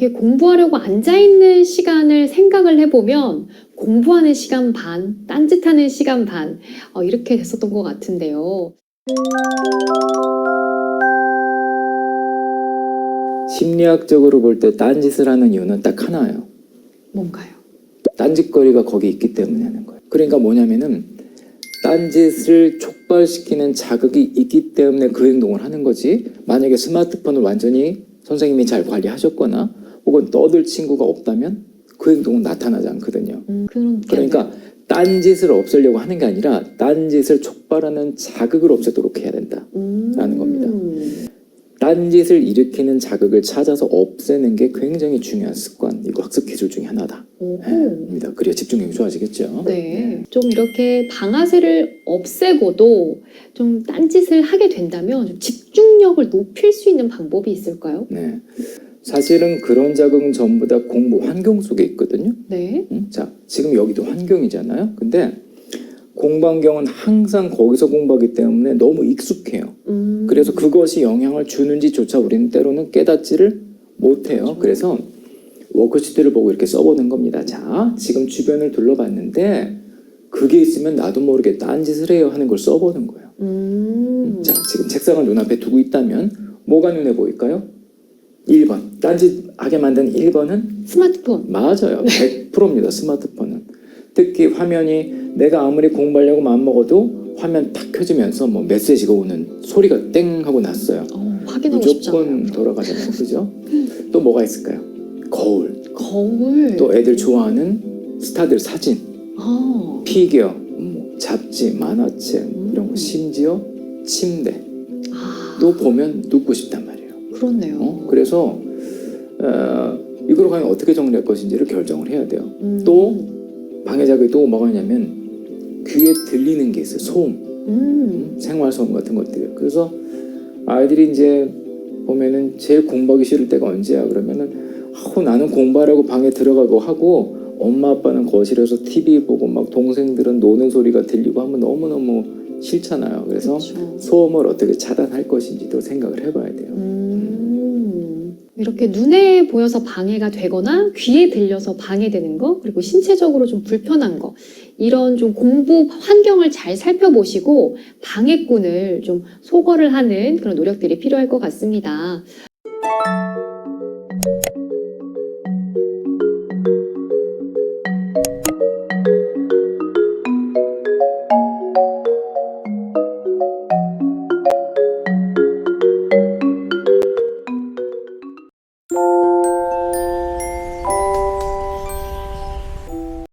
이렇게 공부하려고 앉아있는 시간을 생각을 해보면 공부하는 시간 반, 딴짓하는 시간 반, 어, 이렇게 됐었던 것 같은데요. 심리학적으로 볼 때 딴짓을 하는 이유는 딱 하나예요. 뭔가요? 딴짓거리가 거기 있기 때문에 하는 거예요. 그러니까 뭐냐면은 딴짓을 촉발시키는 자극이 있기 때문에 그 행동을 하는 거지. 만약에 스마트폰을 완전히 선생님이 잘 관리하셨거나 혹은 떠들 친구가 없다면 그 행동은 나타나지 않거든요. 음, 그런 그러니까 딴짓을 없애려고 하는 게 아니라 딴짓을 촉발하는 자극을 없애도록 해야 된다. 음, 라는 겁니다. 딴짓을 일으키는 자극을 찾아서 없애는 게 굉장히 중요한 습관, 이거 학습 기술 중에 하나다. 오호. 입니다. 그래야 집중력이 좋아지겠죠. 네. 좀 이렇게 방아쇠를 없애고도 좀 딴짓을 하게 된다면 좀 집중력을 높일 수 있는 방법이 있을까요? 네. 사실은 그런 자극은 전부 다 공부 환경 속에 있거든요. 네. 음? 자, 지금 여기도 환경이잖아요. 근데 공부 환경은 항상 거기서 공부하기 때문에 너무 익숙해요. 음, 그래서 그것이 영향을 주는지조차 우리는 때로는 깨닫지를 못해요. 그렇죠. 그래서 워크시트를 보고 이렇게 써보는 겁니다. 자, 지금 주변을 둘러봤는데 그게 있으면 나도 모르게 딴짓을 해요 하는 걸 써보는 거예요. 음, 자, 지금 책상을 눈앞에 두고 있다면 뭐가 눈에 보일까요? 1번. 딴짓 하게 만든 1번은 스마트폰. 맞아요. 100%입니다. 스마트폰은. 특히 화면이 내가 아무리 공부하려고 마음먹어도 화면 탁 켜지면서 뭐 메시지가 오는 소리가 땡 하고 났어요. 어, 확인하고 싶잖아요. 무조건 돌아가잖아요. 그죠? 또 뭐가 있을까요? 거울. 거울. 또 애들 좋아하는 스타들 사진, 아, 피규어, 뭐 잡지, 만화책 이런 거 음. 심지어 침대. 아, 또 보면 눕고 싶단 말이에요. 그렇네요. 어? 그래서 어, 이걸 과연 어떻게 정리할 것인지를 결정을 해야 돼요. 음, 또 방해자극이 또 뭐가 있냐면 귀에 들리는 게 있어요. 소음, 음, 생활 소음 같은 것들. 그래서 아이들이 이제 보면은 제일 공부하기 싫을 때가 언제야? 그러면은 아우 나는 공부하라고 방에 들어가고 하고 엄마 아빠는 거실에서 TV 보고 막 동생들은 노는 소리가 들리고 하면 너무 너무 싫잖아요. 그래서 그렇죠. 소음을 어떻게 차단할 것인지도 생각을 해봐야 돼요. 음, 이렇게 눈에 보여서 방해가 되거나 귀에 들려서 방해되는 거, 그리고 신체적으로 좀 불편한 거, 이런 좀 공부 환경을 잘 살펴보시고 방해꾼을 좀 소거를 하는 그런 노력들이 필요할 것 같습니다. Música